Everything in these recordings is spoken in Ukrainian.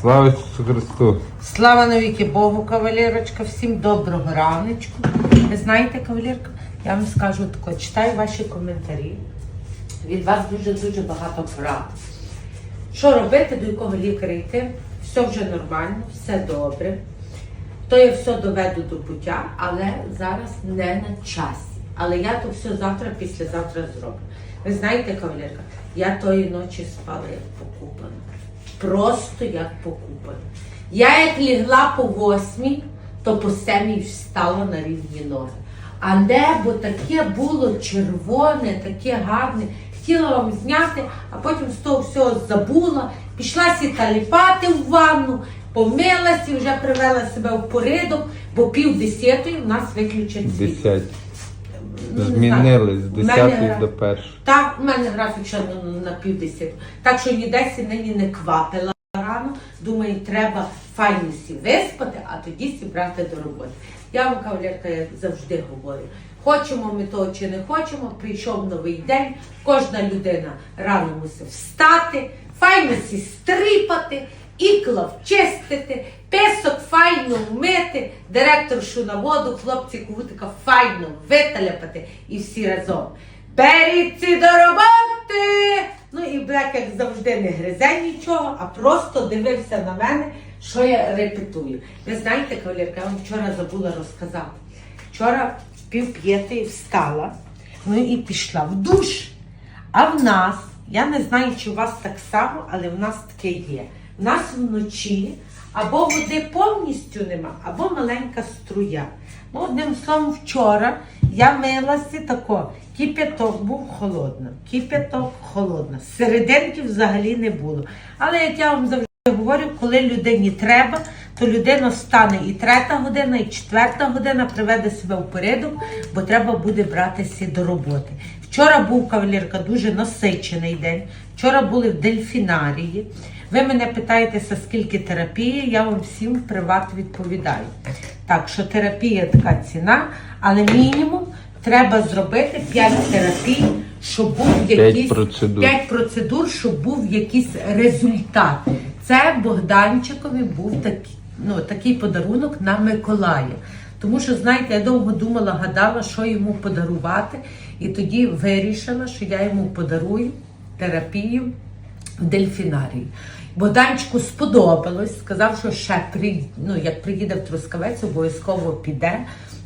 Слава Ісусу Христу! Слава навіки Богу, кавалерочка, всім доброго раночку. Ви знаєте, кавалерка, я вам скажу тако, читаю ваші коментарі. Від вас дуже-дуже багато порад. Що робити, до якого лікаря йти? Все вже нормально, все добре. То я все доведу до буття, але зараз не на часі. Але я то все завтра, післязавтра зроблю. Ви знаєте, кавалерка, я тої ночі спала як покупана. Просто як покупана. Я як лігла по восьмій, то по семій встала на рівні ноги. А небо таке було червоне, таке гарне. Хотіла вам зняти, а потім з того всього забула. Пішла сіта ліпати в ванну, помилась і вже привела себе в порядок, бо пів десятої в нас виключать світло. Ну, Змінили з знаю. В мене 10 до 1. Так, у мене графік ще на, на півдесяту. Так що ніде нині не квапила рано. Думаю, треба файно сі виспати, а тоді сі брати до роботи. Я вам, кавалерка, як завжди говорю. Хочемо ми того чи не хочемо, прийшов новий день, кожна людина рано мусить встати, файно сі стріпати, ікла вчистити, песок файно вмити, директоршу на воду, хлопці кутика файно виталяпати і всі разом. Беріться до роботи! Ну і Блек, як завжди, не гризе нічого, а просто дивився на мене, що я репетую. Ви знаєте, кавалерка, я вам вчора забула розказати. Вчора в пів п'ятої встала, ну і пішла в душ. А в нас, я не знаю, чи у вас так само, але в нас таке є. Нас вночі або води повністю нема, або маленька струя. Ну, одним словом, вчора я милася тако. Кип'яток був холодно, кип'яток холодно. Серединки взагалі не було. Але як я вам завжди говорю, коли людині треба, то людина встане і третя година, і четверта година приведе себе в порядок, бо треба буде братися до роботи. Вчора був кавалерка дуже насичений день. Вчора були в дельфінарії. Ви мене питаєтеся, скільки терапії, я вам всім в приват відповідаю. Так що терапія така ціна, але мінімум треба зробити 5 терапій, щоб був якийсь процедур. 5 процедур, щоб був якийсь результат. Це Богданчикові був такий, ну, такий подарунок на Миколая. Тому що, знаєте, я довго думала, гадала, що йому подарувати, і тоді вирішила, що я йому подарую терапію в дельфінарії. Богданчику сподобалось, сказав, що ще при, ну, як приїде в Трускавець, обов'язково піде.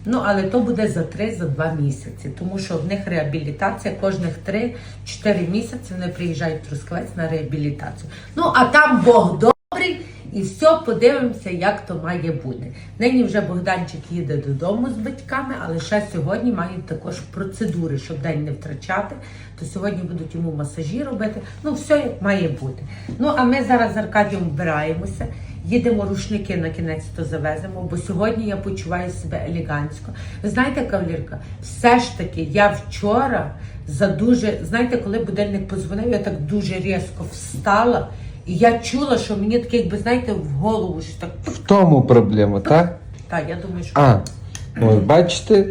Ну, але то буде за 3-2 місяці, тому що в них реабілітація кожних 3-4 місяці вони приїжджають в Трускавець на реабілітацію. Ну, а там Бог добрий, і все, подивимося, як то має бути. Нині вже Богданчик їде додому з батьками, але ще сьогодні мають також процедури, щоб день не втрачати. То сьогодні будуть йому масажі робити. Ну, все як має бути. Ну, а ми зараз з Аркадієм вбираємося. Їдемо рушники на кінець то завеземо, бо сьогодні я почуваю себе елегантсько. Ви знаєте, кавалірка, все ж таки я вчора за дуже, знаєте, коли будильник позвонив, я так дуже різко встала, і я чула, що мені таке, якби знаєте, в голову щось так. В тому проблема, так? Так, я думаю, що А, ось бачите,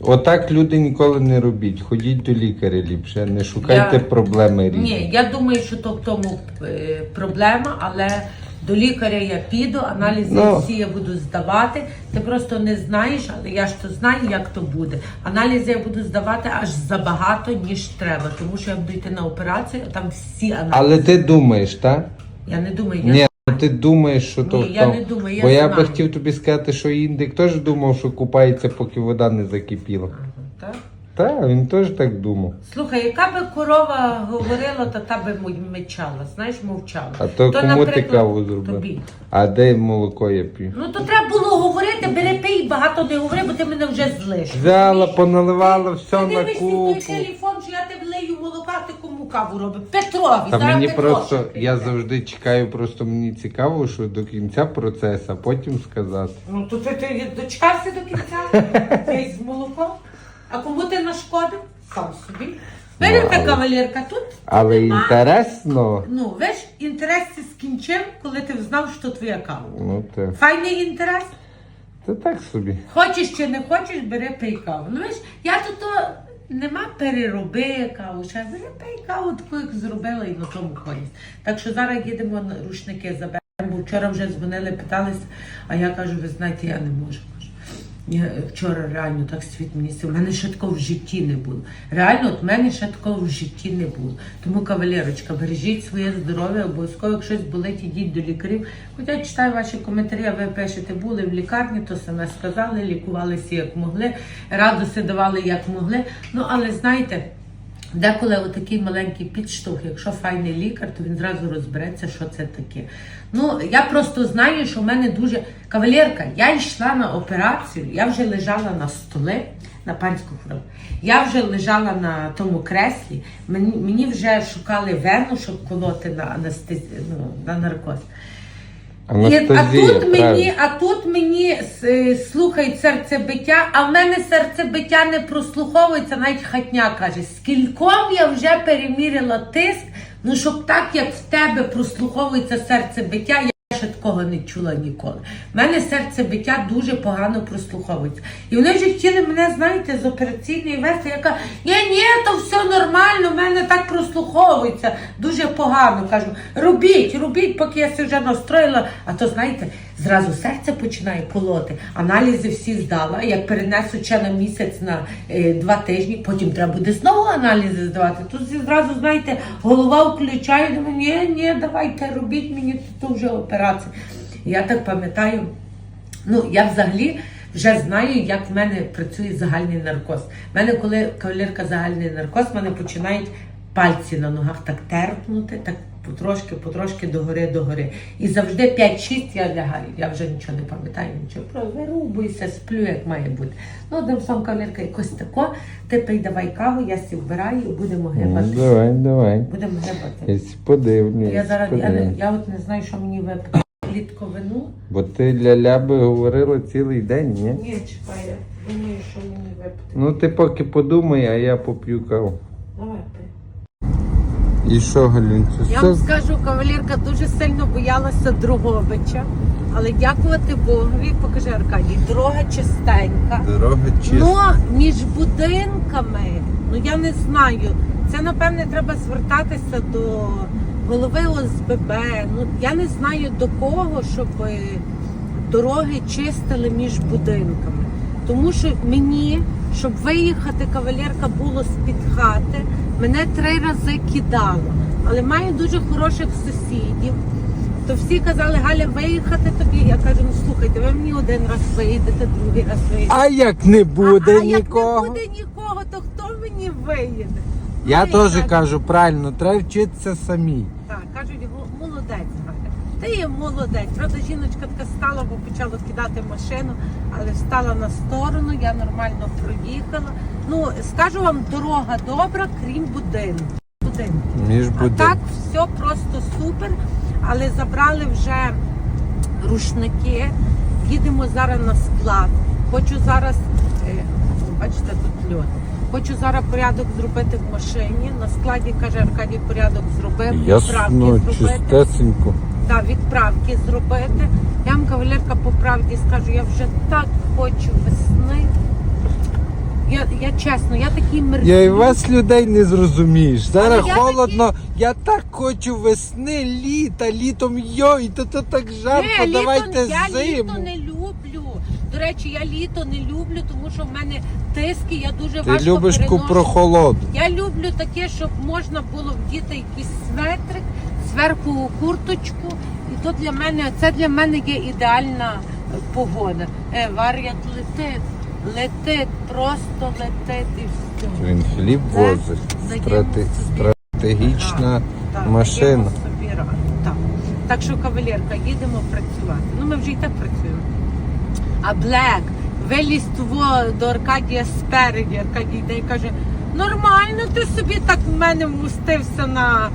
отак люди ніколи не робіть. Ходіть до лікаря ліпше, не шукайте Я- проблеми різні. ні, я думаю, що то в тому е, проблема, але до лікаря я піду, аналізи Ну. всі я буду здавати. Ти просто не знаєш, але я ж то знаю, як то буде. Аналізи я буду здавати аж забагато, ніж треба, тому що я буду йти на операцію, а там всі аналізи. Але ти думаєш, так? Я не думаю, я Ні, ти думаєш, що то Ні, я не думаю, я Бо я би знаю. хотів тобі сказати, що індик теж думав, що купається, поки вода не закипіла. Ага, так? Так, він теж так думав. Слухай, яка би корова говорила, то та би мечала, знаєш, мовчала. А то кому ти каву зробив? Тобі. А де молоко я п'ю? Ну то треба було говорити, бери пий, багато не говори, бо ти мене вже злиш. Взяла, поналивала все Ти на дивишся в той телефон, що я тебе влию молока, ти кому каву робиш? Петрові, Та зараз мені Петро просто, ще я прийде. завжди чекаю, просто мені цікаво, що до кінця процесу, а потім сказати. Ну то ти, ти дочекався до кінця? Ти з? А кому ти нашкодив? Сам собі. Видите, але- кавалерка, тут Але інтересно, Ну, ви ж інтерес ти скінчив, коли ти знав, що твоя кава. ну те, Файний інтерес. це так собі. Хочеш чи не хочеш, бери пий каву. Ну, ви ж, я тут то нема перероби каву, ще бери пий каву, таку, як зробила і на тому користь. Так що зараз їдемо на рушники заберемо, бо вчора вже дзвонили, питалися, а я кажу, ви знаєте, я не можу. кажу. Я вчора реально так світ мені сів. У мене ще такого в житті не було. Реально, от мене ще такого в житті не було. Тому, кавалерочка, бережіть своє здоров'я, обов'язково, якщо щось болить, ідіть до лікарів. Хоча читаю ваші коментарі, а ви пишете, були в лікарні, то саме сказали, лікувалися як могли, радості давали як могли. Ну, але знаєте. Деколи отакий маленький підштовх, якщо файний лікар, то він зразу розбереться, що це таке. Ну, я просто знаю, що в мене дуже кавалерка. Я йшла на операцію, я вже лежала на столі на панську хворобу. Я вже лежала на тому креслі. Мені, мені вже шукали вену, щоб колоти на анестезі, ну, на наркоз. І, а тут мені, правильно. а тут мені слухають серцебиття, а в мене серцебиття не прослуховується, навіть хатня каже, скільком я вже перемірила тиск, ну щоб так як в тебе прослуховується серцебиття, я ще такого не чула ніколи. У мене серце биття дуже погано прослуховується. І вони вже хотіли мене, знаєте, з операційної вести, яка ні, ні, то все нормально, в мене так прослуховується, дуже погано. Кажу, робіть, робіть, поки я се вже настроїла. А то знаєте, зразу серце починає колоти. Аналізи всі здала. Як перенесу ще на місяць на е, два тижні, потім треба буде знову аналізи здавати. Тут зразу, знаєте, голова включає, думаю, ні, ні, давайте робіть мені тут вже операція. Я так пам'ятаю. Ну, я взагалі вже знаю, як в мене працює загальний наркоз. В мене, коли кавалерка загальний наркоз, в мене починають пальці на ногах так терпнути, так потрошки, потрошки догори, догори. І завжди 5-6 я лягаю. Я вже нічого не пам'ятаю, нічого. Просто вирубуюся, сплю, як має бути. Ну, одним словом, кавалерка, якось тако. Ти пий давай каву, я сі вбираю і будемо Ну, давай, давай. Будемо грибати. Я подивлюсь. Я зараз я, не- я от не знаю, що мені випити. Клітковину. Бо ти для ляби говорила цілий день, ні? Ні, чекай, я думаю, що мені випити. Ну ти поки подумай, а я поп'ю каву. Давай. І що, Галюнцю? Я вам скажу, кавалерка дуже сильно боялася Дрогобича, але дякувати Богові, покажи Аркадій, дорога чистенька. Дорога Ну, між будинками, ну я не знаю. Це напевне треба звертатися до голови ОСББ. Ну я не знаю до кого, щоб е, дороги чистили між будинками. Тому що мені, щоб виїхати, кавалерка було з-під хати, мене три рази кидало. Але маю дуже хороших сусідів. То всі казали, Галя, виїхати тобі. Я кажу, ну слухайте, ви мені один раз виїдете, другий раз виїдете. А як не буде а, а нікого? як не буде нікого, то хто мені виїде? Я Ну, теж кажу, правильно, треба вчитися самі. Так, кажуть, «Мо- молодець, Ти є молодець. Правда, жіночка така стала, бо почала кидати машину, але встала на сторону, я нормально проїхала. Ну, скажу вам, дорога добра, крім будинку. Будинку. А так все просто супер. Але забрали вже рушники. Їдемо зараз на склад. Хочу зараз, е, бачите, тут льод. Хочу зараз порядок зробити в машині. На складі каже Аркадій, порядок зробив, Ясно, зробити. чистесенько. Так, відправки зробити. Я вам кавалерка по правді скажу, я вже так хочу весни. Я, я чесно, я такий мерзлюк. Я і вас людей не зрозумієш. Зараз Але я холодно, я так хочу весни, літа, літом йой, то то так жарко, Ні, літо, давайте я зиму. літо не люблю. До речі, я літо не люблю, тому що в мене тиски, я дуже Ти важко любиш переношу. прохолоду. Я люблю таке, щоб можна було вдіти якийсь светрик, зверху курточку. І то для мене, це для мене є ідеальна погода. Е, вар'ят летить, летить, просто летить і все. Він хліб Це возить. даємо собі. Стратегічна Так, машина. даємо собі раду, Так. так що, кавалерка, їдемо працювати. Ну, ми вже і так працюємо. А Блек виліз того до Аркадія спереді. Аркадій йде і каже: нормально, ти собі так в мене вмостився на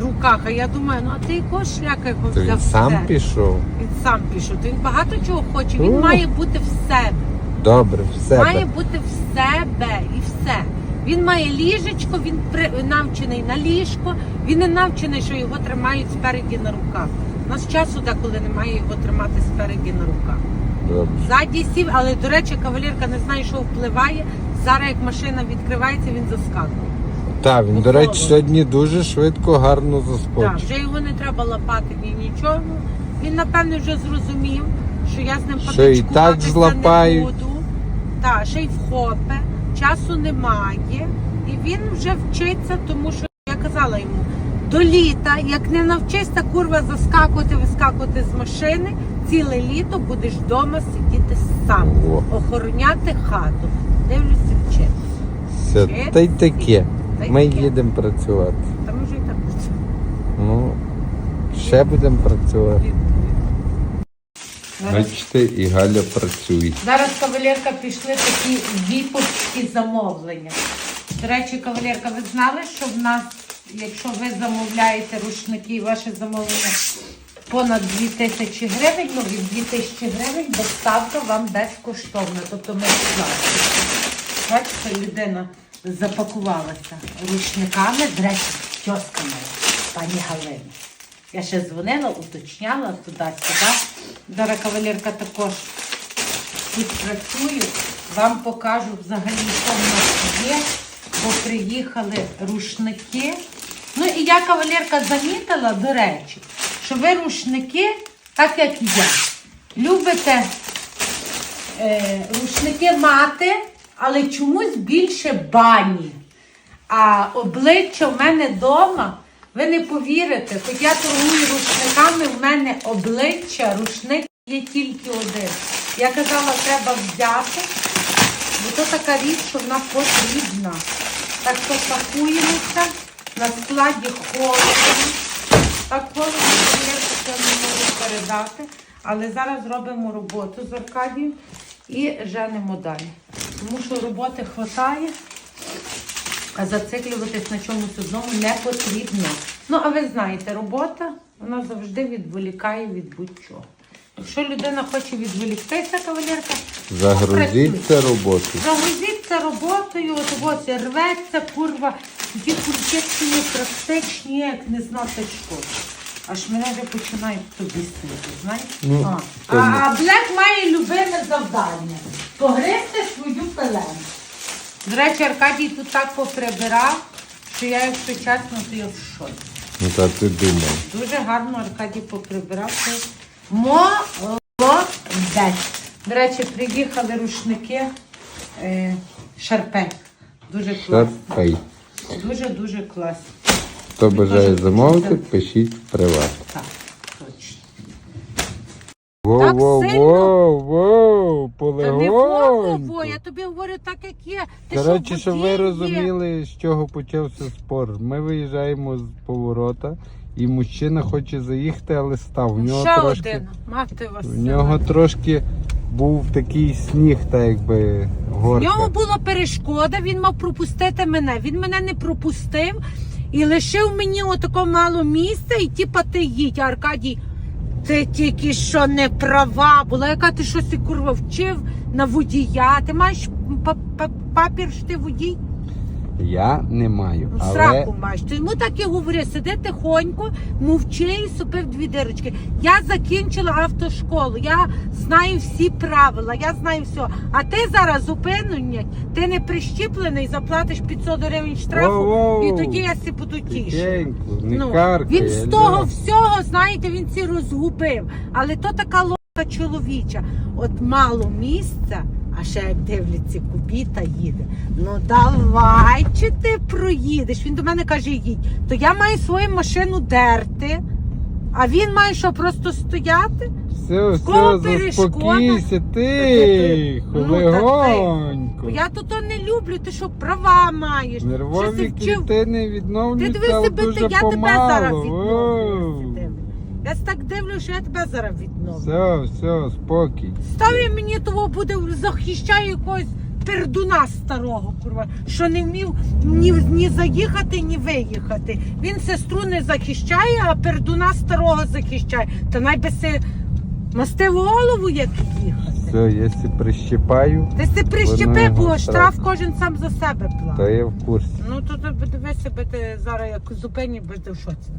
руках. А я думаю, ну а ти якого шляка його То взяв? він сам себе? пішов. Він сам пішов. То він багато чого хоче. Він О. має бути в себе. Добре, в Має бути в себе і все. Він має ліжечко, він при... навчений на ліжко, він не навчений, що його тримають спереді на руках. У нас часу деколи немає його тримати спереді на руках. Добре. Ззаді сів, але до речі, кавалерка не знає, що впливає. Зараз як машина відкривається, він заскакує. Так, він, до речі, сьогодні дуже швидко, гарно Так, заскочив. вже його не треба лапати ні нічого. Він, напевне, вже зрозумів, що я з ним Що і так потичкуватися злапають. не буду. Так, ще й вхопе, часу немає. І він вже вчиться, тому що я казала йому, до літа, як не навчишся курва заскакувати, вискакувати з машини, ціле літо будеш вдома сидіти сам, О. охороняти хату. Дивлюся, вчити. Все, та й таке. Ми їдемо працювати. Та ми вже і так працюємо. Ну, ще будемо працювати. Бачите, і Галя працює. Зараз кавалерка пішли такі віповські замовлення. До речі, кавалерка, ви знали, що в нас, якщо ви замовляєте рушники і ваше замовлення понад 2 тисячі гривень, ну від 2 тисячі гривень доставка вам безкоштовна. Тобто ми сплачуємо. Бачите, людина запакувалася рушниками, до речі, тьосками пані Галини. Я ще дзвонила, уточняла туди-сюди. Зараз кавалерка також тут працюю. Вам покажу взагалі, що в нас є, бо приїхали рушники. Ну і я, кавалерка, замітила, до речі, що ви рушники, так як я, любите е, рушники мати, але чомусь більше бані. А обличчя в мене вдома, ви не повірите, хоч я торгую рушниками, в мене обличчя, рушник є тільки один. Я казала, треба взяти, бо то така річ, що вона потрібна. Так що пакуємося, на складі холодно. Так холодно, що я не можу передати. Але зараз зробимо роботу з Аркадієм і женемо далі. Тому що роботи вистачає. А зациклюватись на чомусь одному не потрібно. Ну, а ви знаєте, робота вона завжди відволікає від будь-чого. Якщо людина хоче відволіктися, кавалерка, Загрузіться роботу. загрузіться роботою, от ось рветься, курва, ті куртечки практичні, як не знати що. Аж мене вже починають тобі сити, знаєш? Ну, а, а, а Блек має любиме завдання погризти свою пелену. До речі, Аркадій тут так поприбирав, що я, якщо чесно, то я в шоці. Ну та ти думай. Дуже гарно Аркадій поприбирав. Це молодець. До речі, приїхали рушники е, Шарпей. Дуже класні. Шарпей. Дуже-дуже класні. Хто бажає замовити, пишіть в приват. Так, точно. Воу, Так воу, сильно? воу, Та не я тобі говорю так, як є. Ти Коротше, що, щоб ви водій є? розуміли, з чого почався спор. Ми виїжджаємо з поворота, і мужчина хоче заїхати, але став. В нього Ще трошки, один. Мати вас. в нього трошки був такий сніг, так якби В горка. нього була перешкода, він мав пропустити мене. Він мене не пропустив і лишив мені отако мало місця, і ті ти їдь. Аркадій, ти тільки що не права була. Яка ти щось курва вчив на водія? Ти маєш па- па- папір, що ти водій? Я не маю. Ну, Але Сраку маєш. То йому так і говори, сиди тихонько, мовчи і супив дві дирочки. Я закінчила автошколу, я знаю всі правила, я знаю все. А ти зараз зупинення, ти не прищіплений, заплатиш 500 гривень штрафу, Воу-воу. і тоді я сі буду тішити. Ну, він з того всього, знаєте, він ці розгубив. Але то така лока чоловіча. От мало місця, а ще як дивляться, кубіта їде. Ну давай, чи ти проїдеш? Він до мене каже, їдь. То я маю свою машину дерти, а він має що просто стояти? Все, все, заспокійся, ти- тихо, ну, легонько. Я то то не люблю, ти що права маєш. Нервові Щось вчив. клітини Ти відновлюються, ти, я тебе зараз відновлю. Я так дивлю, що я тебе зараз відновлю. Все, все, спокій. Ставить мені того буде захищає якогось пердуна старого, курва, що не вмів ні, ні заїхати, ні виїхати. Він сестру не захищає, а пердуна старого захищає. Та найби се мастив голову, як їхати. Все, я сі прищипаю, Ти си прищепи, Воно бо його штраф штраф. кожен сам за себе платить. я в курсі. Ну то, то дивися, би ти зараз як зупині, би ти в шоці.